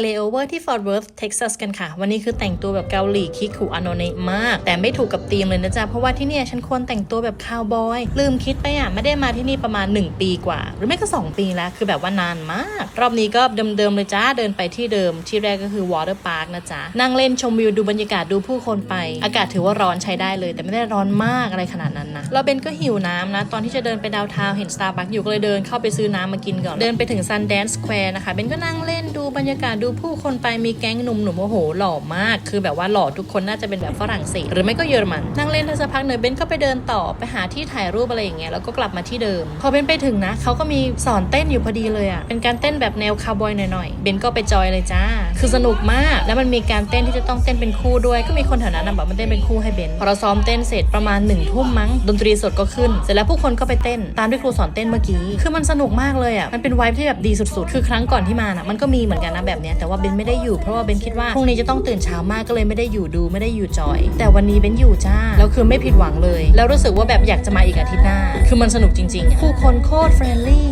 เลโอเวอร์ที่ Fort Worth Texas กันค่ะ วันนี้คือแต่งตัวแบบเกาหลีคิคุอโนเนมาก แต่ไม่ถูกกับธีมเลยนะจ๊ะ เพราะว่าที่เนี่ยฉันควรแต่งตัวแบบคาวบอย ลืมคิดไปอะ ไม่ได้มาที่นี่ประมาณ 1 ปีกว่า หรือไม่ก็ 2 ปีแล้ว คือแบบว่านานมาก รอบนี้ก็เดิมๆเลยจ้า เดินไปที่เดิม ที่แรกก็คือ Water Park นะจ๊ะ นั่งเล่นชมวิวดูบรรยากาศดูผู้คนไป อากาศถือว่าร้อนใช้ได้เลย แต่ไม่ได้ร้อนมากอะไรขนาดนั้นนะ เราเบนก็หิวน้ำนะ ตอนที่จะเดินไปดาวทาวเห็น Starbucks อยู่ก็เลยเดินเข้าไปซื้อน้ำมากินก่อน เดินไปถึง Sundance Square นะคะ เบนก็นั่งเล่นดู บรรยากาศดูผู้คนไปมีแก๊งหนุ่มหนุ่มๆโอ้โห หล่อมาก คือแบบว่าหล่อทุกคนน่าจะเป็นแบบฝรั่งเศสหรือไม่ก็เยอรมัน นั่งเล่นได้สักพักหนึ่งเบนก็ไปเดินต่อไปหาที่ถ่ายรูปอะไรอย่างเงี้ยแล้วก็กลับมาที่เดิม พอเบนไปถึงนะเขาก็มีสอนเต้นอยู่พอดีเลยอะ่ะเป็นการเต้นแบบแนวคาวบอยหน่อยๆเบนก็ไปจอยเลยจ้า คือสนุกมากแล้วมันมีการเต้นที่จะต้องเต้นเป็นคู่ด้วย ก็มีคนแถวนั้นแบบมันเต้นเป็นคู่ให้เบนพอเราซ้อมเต้นเสร็จประมาณหนึ่งทุ่มมั้งดนตรีสดก็ขึ้น เสร็จแล้วผู้คนก็ไปเต้นตามที่ครูสอนเต้นเมื่อกี้คือมันสนุกมากเลยอะมันเป็นไวท์ที่แบบดีสุดๆ คือครั้งก่อนที่มาน่ะมันก็มีเหมือนกันนะแบบนี้แต่ว่าเบนไม่ได้อยู่เพราะว่าเบนคิดว่าพรุ่งนี้จะต้องตื่นเช้ามากก็เลยไม่ได้อยู่ดูไม่ได้อยู่จอย แต่วันนี้เบนอยู่จ้าแล้วคือไม่ผิดหวังเลย แล้วรู้สึกว่าแบบอยากจะมาอีกอาทิตย์หน้า คือมันสนุกจริงๆ ผู้คนโคตรเฟรนลี่